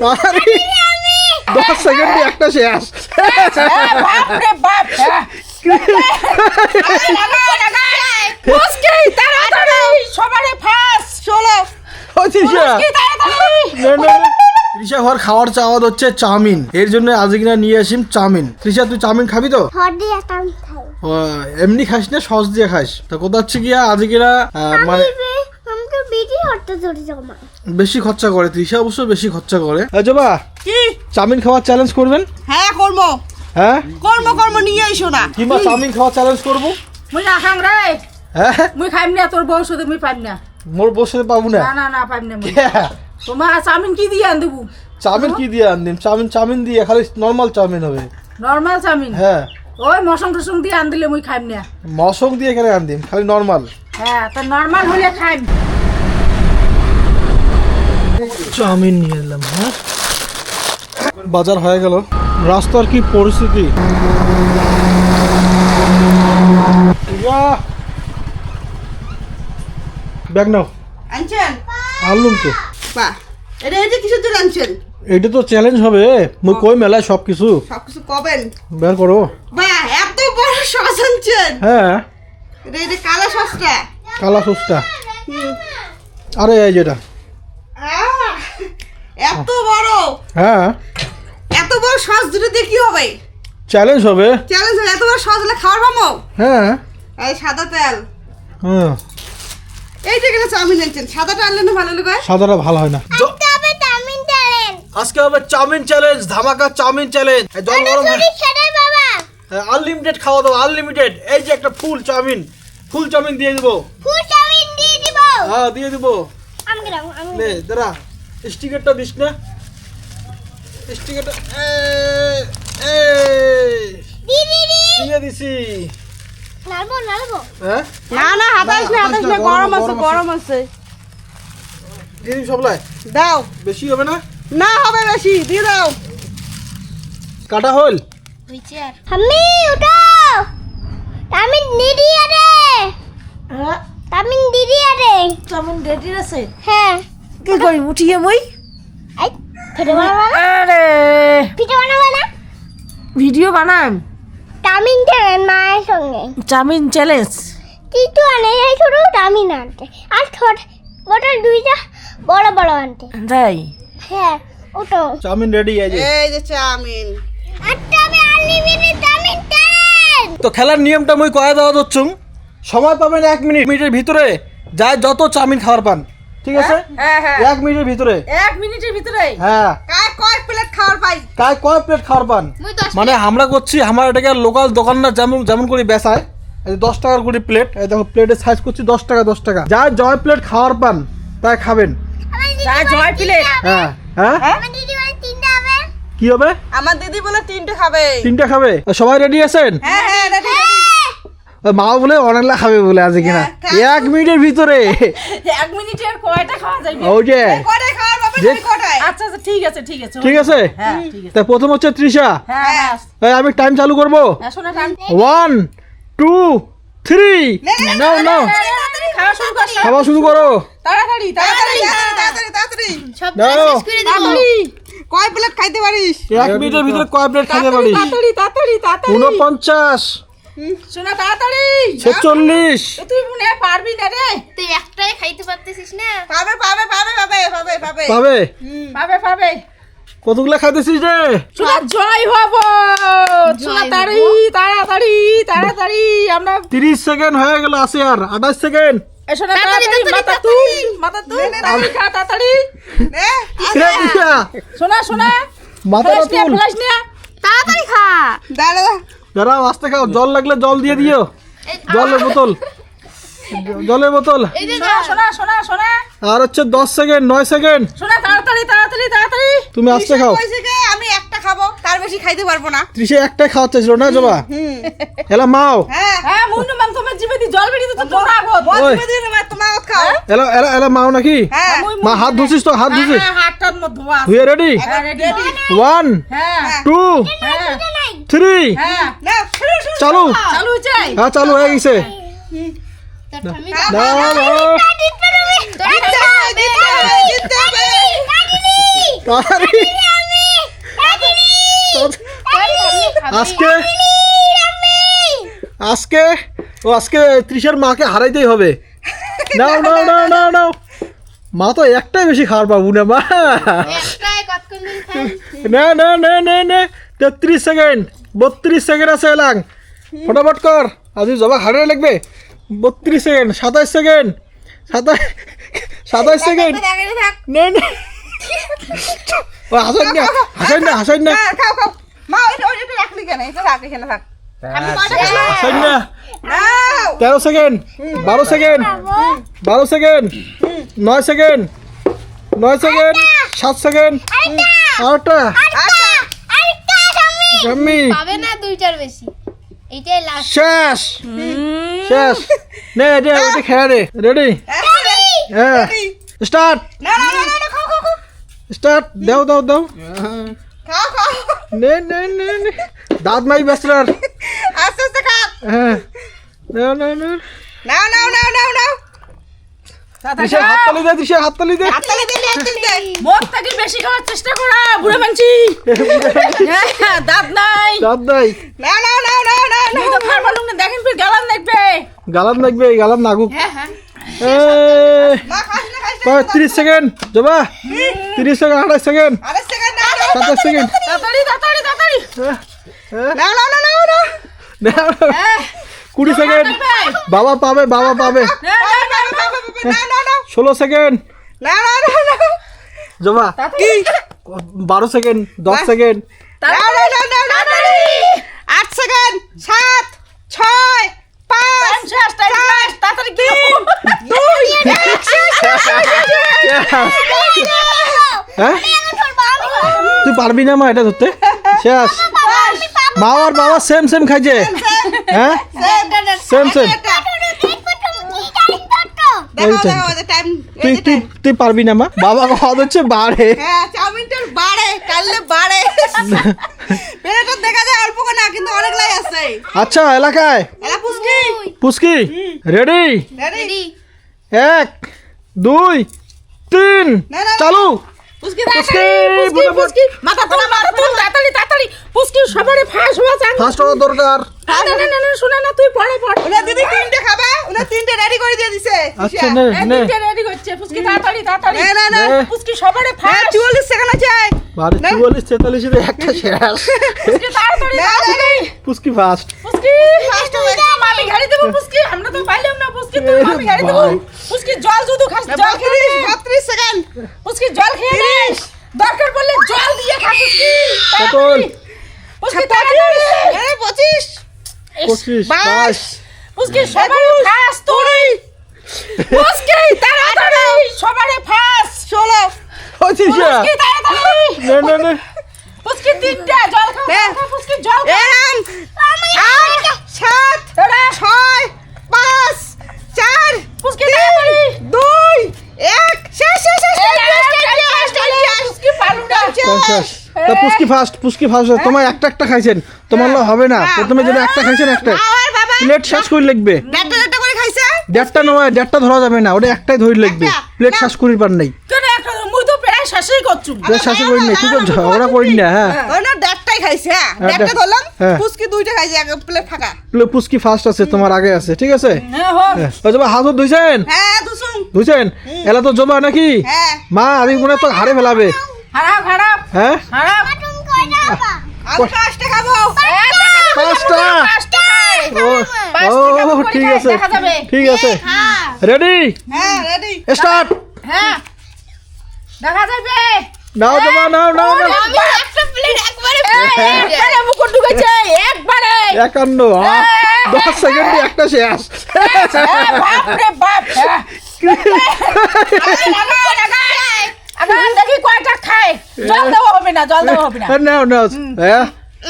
তারই দশ সেকেন্ডে একটা শেষ ঘর খাওয়ার চাওয়া হচ্ছে চাউমিন। এর জন্য আজ কিনা নিয়ে আসিম চাউমিন। ত্রিশা তুই চাউমিন খাবি তো? এমনি খাস না সস দিয়ে খাস। তো কোথা হচ্ছে কি আজ কিনা মানে বেশি খরচা করে তৃষা অবশ্য বেশি খরচা করে। জবা কি? চাউমিন খাওয়ার চ্যালেঞ্জ করবেন? হ্যাঁ করব। হ্যাঁ? কর্ম কর্ম নিয়ে আইসো না। কিংবা চাউমিন খাওয়ার চ্যালেঞ্জ করব? মুই না খাম রে। হ্যাঁ? মুই খাইম না তোর বউ শুধু মুই পাইম না। মোর বসে পাবো না? না না না পাইম না তোমার চাউমিন কি দিয়ে আন দেবো চাউমিন কি দিয়ে আনদিম? চাউমিন চাউমিন দিয়ে খালি নর্মাল চাউমিন হবে। Normal chow mein? হ্যাঁ। ওই মশং টসং দিয়ে আন দিলে মুই খাইম না। মশং দিয়ে এখানে আনদিম খালি নর্মাল হ্যাঁ তো নর্মাল হলে খাইম। চাউমিন নিয়ে এলাম হ্যাঁ? বাজার হয়ে গেল। রাস্তার কি পরিস্থিতি! ব্যাগ নাও। আনছেন? আনলুম তো। বাহ! এটা এই যে কিসের জন্য আনছেন? এইটা তো চ্যালেঞ্জ হবে। মুই কই মেলায় সব কিছু সবকিছু কবেন? বের করো। বাহ! এত বড় সস আনছেন। হ্যাঁ। এটা এই যে কালো সসটা। কালা সুসটা। আরে এই যেটা এত বড়? হ্যাঁ। এত বড় সস দুটো দিয়ে কি হবে? চ্যালেঞ্জ হবে। চ্যালেঞ্জ এত বড় সস হলে খাওয়ার পাবো হ্যাঁ। এই সাদা তেল। হ্যাঁ এইটা কেন চাউমিন আনছেন। সাদাটা আনলে না ভালো লাগে? সাদাটা ভালো হয় না। আজকে হবে চাউমিন চ্যালেঞ্জ ধামাকা চাউমিন চ্যালেঞ্জ জল গরম চুরি খেলে বাবা। আনলিমিটেড খাওয়া দাওয়া আনলিমিটেড এই যে একটা ফুল চাউমিন। ফুল চাউমিন দিয়ে দিব। ফুল চাউমিন দিয়ে দিব। হ্যাঁ দিয়ে দিব। আমি গেলাম আমি নে দাঁড়া। স্টিকারটা দিস না। স্টিকারটা দিয়ে দিছি। হ্যাঁ? না না হাতাইস না হাতাইস না গরম আছে গরম আছে। দিয়ে সবলাই? দাও। বেশি হবে না? না হবে বেশি দিয়ে দাও। কাটা হল? আমি দিদি আরে। দিদি রেডি আছে? হ্যাঁ। কি করি উঠিয়ে মই। এই আরে। ভিডিও বানাম। তামিন টালেন মায়ের সঙ্গে। Chow mein challenge. কিন্তু আনে যাই শুধু তামিন আনতে। আর ছোট বোতল দুইটা বড় বড় আনতে। তাই? হ্যাঁ ওটো চাউমিন রেডি এই যে। এই যে চাউমিন। আর তবে আনলিমিটেড তো খেলার নিয়মটা মুই কয়ে দেওয়া হচ্ছুম সময় পাবেন এক মিনিট। মিনিটের ভিতরে যায় যত চাউমিন খাওয়ার পান। ঠিক আছে? হ্যাঁ হ্যাঁ এক মিনিটের ভিতরে। এক মিনিটের ভিতরে? হ্যাঁ। কায় কয় প্লেট খাওয়ার পাই? কায় কয় প্লেট খাওয়ার পান? মানে আমরা করছি আমার এটাকে লোকাল দোকানদার যেমন যেমন করে বেচায় এই দশ টাকার করে প্লেট এই দেখো প্লেটের সাইজ করছি দশ টাকা দশ টাকা। যা জয় প্লেট খাওয়ার পান তাই খাবেন। যা জয় প্লেট হ্যাঁ হ্যাঁ? আমার দিদি বলে তিনটা হবে। কি হবে? আমার দিদি বলে তিনটে খাবে। তিনটা খাবে? সবাই রেডি আছেন? হ্যাঁ হ্যাঁ। ওই মা বলে অনেকলা খাবে বলে আছে কিনা। হ্যাঁ, এক মিনিটের ভিতরে। এক মিনিটের কয়টা খাওয়া যাবে? ও ঠিক আছে তা প্রথম হচ্ছে ত্রিশা হ্যাঁ, হ্যাঁ। আমি টাইম চালু করব। ওয়ান টু থ্রি নাও নাও। খাওয়া শুরু করো। তাড়াতাড়ি। কয় প্লেট খাইতে পারিস? এক মিনিটের ভিতরে কয় প্লেট খাইতে পারিস? তাড়াতাড়ি তাড়াতাড়ি। তাড়াতাড়ি 49 শোনা তাড়াতাড়ি। ছেচল্লিশ। তুই মনে পারবি না রে। তুই একটাই খাইতে পারতেছিস না? পাবে পাবে পাবে পাবে পাবে পাবে। পাবে? পাবে পাবে। কতগুলা খাইতেছিস রে? শোনা জয় হব। শোনা তাড়াতাড়ি তাড়াতাড়ি তাড়াতাড়ি। আমরা তিরিশ সেকেন্ড হয়ে গেল আছে আর। আঠাশ সেকেন্ড। এ শোনা তাড়াতাড়ি মাথা তুল মাথা তাড়াতাড়ি খা তাড়াতাড়ি। নে, শোনা শোনা। ফ্লাশ নিয়ে তাড়াতাড়ি খা। দাঁড়া। দাঁড়াও আস্তে খাও জল লাগলে জল দিয়ে দিও জলের বোতল জলের বোতল শোনা শোনা শোনা শোনা আর হচ্ছে দশ সেকেন্ড নয় সেকেন্ড শোনা তাড়াতাড়ি তাড়াতাড়ি তাড়াতাড়ি তুমি আস্তে খাও আমি একটা খাব তার বেশি খাইতে পারব না ত্রিশে একটাই খাওয়ার চাইছিল না জবা এলা মাও হ্যাঁ হ্যাঁ মুন্ডু মান তোমার জিবে দি জল বেরিয়ে তো তোমরা আগত হ্যাঁ? এলা এলা এলা মাও নাকি? মা হাত ধুছিস তো হাত ধুছিস? রেডি ওয়ান টু থ্রি চালু। চালু চাই। হ্যাঁ চালু হয়ে গেছে। আজকে আজকে ও আজকে ত্রিশের মাকে হারাইতেই হবে। নাও নাও নাও নাও নাও মা তো একটাই বেশি খাওয়ার পাবো না মা। একটাই কতক্ষণ দিন খাই না না না না না। তেত্রিশ সেকেন্ড বত্রিশ সেকেন্ড আছে এলাং। ফটাফট কর আজ জবা হারে লাগবে। বত্রিশ সেকেন্ড সাতাশ সেকেন্ড সাতাশ সাতাশ সেকেন্ড। না না। হাসান না হাসান না হাসান না। তেরো সেকেন্ড বারো সেকেন্ড বারো সেকেন্ড নয় সেকেন্ড নয় সেকেন্ড সাত সেকেন্ড আটটা। জাম্মি। শেষ। শেষ। নে রে ওটা খেলা রে রেডি হ্যাঁ। স্টার্ট স্টার্ট দাও দাও দাও। খাও খাও নে নে নে নে। দাঁত নাই ব্যাচলার আস্তে আস্তে খাও হ্যাঁ। নাও নাও নাও। নাও নাও নাও নাও নাও। দিশা হাততালি দে দিশা হাততালি দে। হাততালি হাততালি দে মদ থেকে বেশি খাওয়ার চেষ্টা করা বুড়ো মানছি হ্যাঁ, দাঁত নাই। দাঁত নাই। নাও নাও নাও নাও নাও তুমি তো মালুম না দেখেন ফির গালান দেখবে গালাম লাগবে গালাম নাগুক। হ্যাঁ হ্যাঁ। এ মা খাস না খাস না কয় তিরিশ সেকেন্ড জবা। তিরিশ সেকেন্ড আঠাশ সেকেন্ড। সাতাশ সেকেন্ড তাড়াতাড়ি তাড়াতাড়ি তাড়াতাড়ি নাও নাও নাও নাও নাও নাও কুড়ি সেকেন্ড বাবা পাবে বাবা পাবে ষোলো সেকেন্ড জমা বারো সেকেন্ড দশ সেকেন্ড আট সেকেন্ড সাত ছয় পাঁচ টাইম শেষ টাইম শেষ তাড়াতাড়ি কি দুই! হ্যাঁ? তুই পারবি না মা এটা ধরতে? শেষ। মা আর বাবা সেম সেম খাইছে। হ্যাঁ? সেম সেম তুই তুই তুই পারবি না মা? বাবা খাওয়া হচ্ছে বাড়ে। হ্যাঁ চাউমিনটার বাড়ে কাললে বাড়ে। পেরেটা দেখা যায় অল্প না কিন্তু অনেক লাই আছে। আচ্ছা এলাকায়? পুস্কি রেডি রেডি এক দুই তিন। চালু। পুস্কি পুস্কি, পুস্কি মাথা তোলা মাথা তোলা তাড়াতাড়ি তাড়াতাড়ি পুস্কি সবারে ফাঁস হওয়া চান ফার্স্ট হওয়া দরকার। না না না, না না শোনা না তুই পড়ে পড় ওরা দিদি তিনটে খাবে? ওরা তিনটে রেডি করে দিয়ে দিছে। আচ্ছা নে নে। তিনটে রেডি করছে পুস্কি তাড়াতাড়ি তাড়াতাড়ি। না না না। নে। সবারে হ্যাঁ ফাঁস চুয়াল্লিশ সেকেন্ড আছে বারে একটা শেষ। পুস্কি তাড়াতাড়ি না, না, তাড়াতাড়ি। ফার্স্ট মামি গাড়ি দেবো পুস্কি আমরা তো পাইলাম না পুস্কি তুই মামি গাড়ি দেবো। জল শুধু খাস জল খেয়ে বত্রিশ নে। বত্রিশ সেকেন্ড। পুস্কি জল খেয়ে দরকার পড়লে জল দিয়ে খা পুস্কি পুস্কি তাড়াতাড়ি আরে তুই তাড়াতাড়ি। সবারে ফাঁস। ষোলো। পঁচিশ পুস্কি তাড়াতাড়ি। নে নে নে। পুস্কি তিনটা। জল খা। জল খা এরাম আট সাত ছয় পাঁচ চার পুস্কি তাড়াতাড়ি। দুই এক শেষ শেষ শেষ এই, এই, এই, পুস্কি পারু না পঞ্চাশ। তা ফার্স্ট পুস্কি ফার্স্ট তোমার একটা একটা খাইছেন। তোমার হবে না। প্রথমে যেটা একটা খাইছেন একটা। প্লেট শেষ করে লিখবে। দেড়টা করে নয় দেড়টা ধরা যাবে না। ওটা একটাই ধরে লিখবে। প্লেট শেষ করির পার নেই। কেন একটা মুই তো প্রায় শেষই করছুম। প্লেট শেষ করি নেই। তুই তো ঝগড়া করি না হ্যাঁ। দেড়টাই খাইছে হ্যাঁ। হ্যাঁ, দেড়টা ধরলাম হ্যাঁ। দুইটা খাইছে এক প্লেট ফাঁকা। প্লে- ফার্স্ট আছে তোমার আগে আছে ঠিক আছে? হ্যাঁ। হোক হ্যাঁ। ধুইছেন? হ্যাঁ ধুইছেন? এলা তো জমা নাকি? হ্যাঁ। মা আমি মনে হয় তো হারে ফেলাবে। খারাপ খারাপ হ্যাঁ? খারাপ আলু ঠিক আছে। ঠিক আছে। রেডি? একটা একবারে একবারে মুকুট ঢুকেছে। একটা শেষ। বাপ। রে জল দেওয়া হবে না জল দেওয়া হবে না। হ্যাঁ, নাও নাও হ্যাঁ।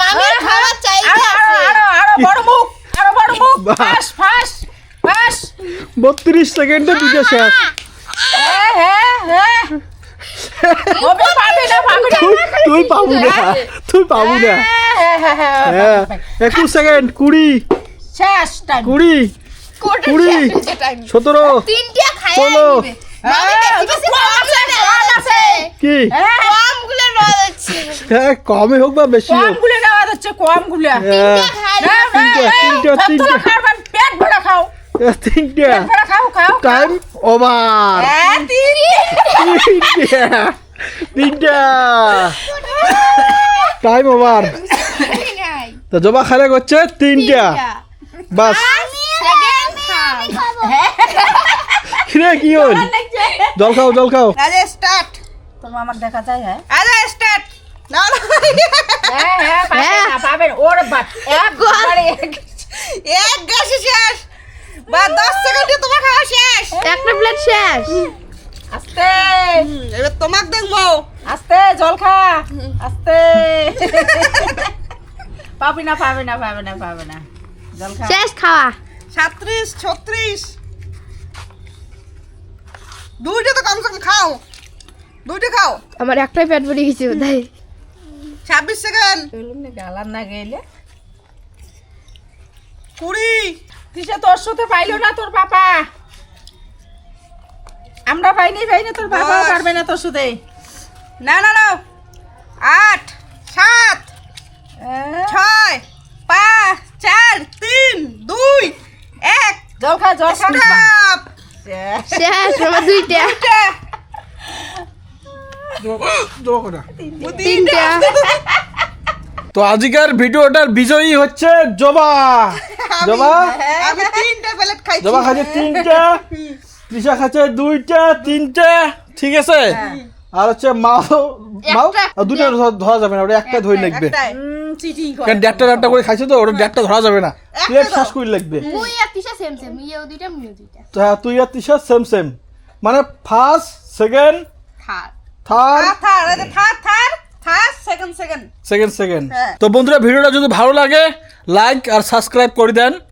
মামির খাবার চাইতে আরও আরও আছে আরও আরও বড় মুখ আরও বড় মুখ। ফাঁস ফাঁস ফাঁস। বত্রিশ সেকেন্ডে দুটো শেষ। হ্যাঁ হ্যাঁ হ্যাঁ। তুই তুই পাবু না তুই পাবু না। হ্যাঁ, হ্যাঁ, হ্যাঁ, হ্যাঁ হ্যাঁ। একুশ সেকেন্ড কুড়ি। শেষ কুড়ি। কুড়ি। সতেরো। ষোলো। হ্যাঁ, কমে হোক বা বেশি যাচ্ছে তিনটা টাইম ওভার তিনটা টাইম ওভার তো জবা খালে করছে তিনটা। বাস। কিরে কি হল? জল খাও জল খাও। রাজা স্টার্ট তোমার আমার দেখা যায় হ্যাঁ? রাজা স্টার্ট না না হ্যাঁ হ্যাঁ পাবেন না পাবেন ওর বাট একবারে এক গ্লাসে শেষ। বা দশ সেকেন্ডে তোমার খাওয়া শেষ। একটা প্লেট শেষ। আস্তে। এবার তোমাকে দেখব। আস্তে জল খা। আস্তে। পাবি না পাবে না পাবে না পাবে না। জল খা। শেষ খাওয়া। সাত্রিশ ছত্রিশ। দুইটা তো কমসে কম খাও। দুইটা খাও। আমার একটাই পেট ভরে গেছে বোধহয়। ছাব্বিশ সেকেন্ড গালার না গেলে কুড়ি। কিসে তোর সাথে পাইলো না তোর পাপা আমরা পাইনি পাইনি তোর বাবা দশ। পারবে না তোর সাথে। না না না। আট সাত ছয় পাঁচ চার তিন দুই এক। জল খা জল খা শেষ। আমার দুইটা। তিনটা। তো আজকের ভিডিওটার বিজয়ী হচ্ছে জবা। জবা? আমি তিনটা প্লেট খাইছি। জবা খাচ্ছে তিনটা তৃষা খাচ্ছে দুইটা তিনটা ঠিক আছে? আর হচ্ছে মাও মাও? আর দুটো ধরা- ধরা যাবে না ওটা একটা ধরে লাগবে। চিটিং করে কারণ করে খাইছে তো? ওটা দেড়টা ধরা যাবে না। প্লেট দাও। শেষ করে লাগবে। মুই আর তিশা সেম সেম দুইটা মুইও দুইটা। তো হ্যাঁ তুই আর তিশা সেম সেম মানে first second third third third third third second second second second হ্যাঁ। তো বন্ধুরা ভিডিওটা যদি ভালো লাগে লাইক আর সাবস্ক্রাইব করে দেন।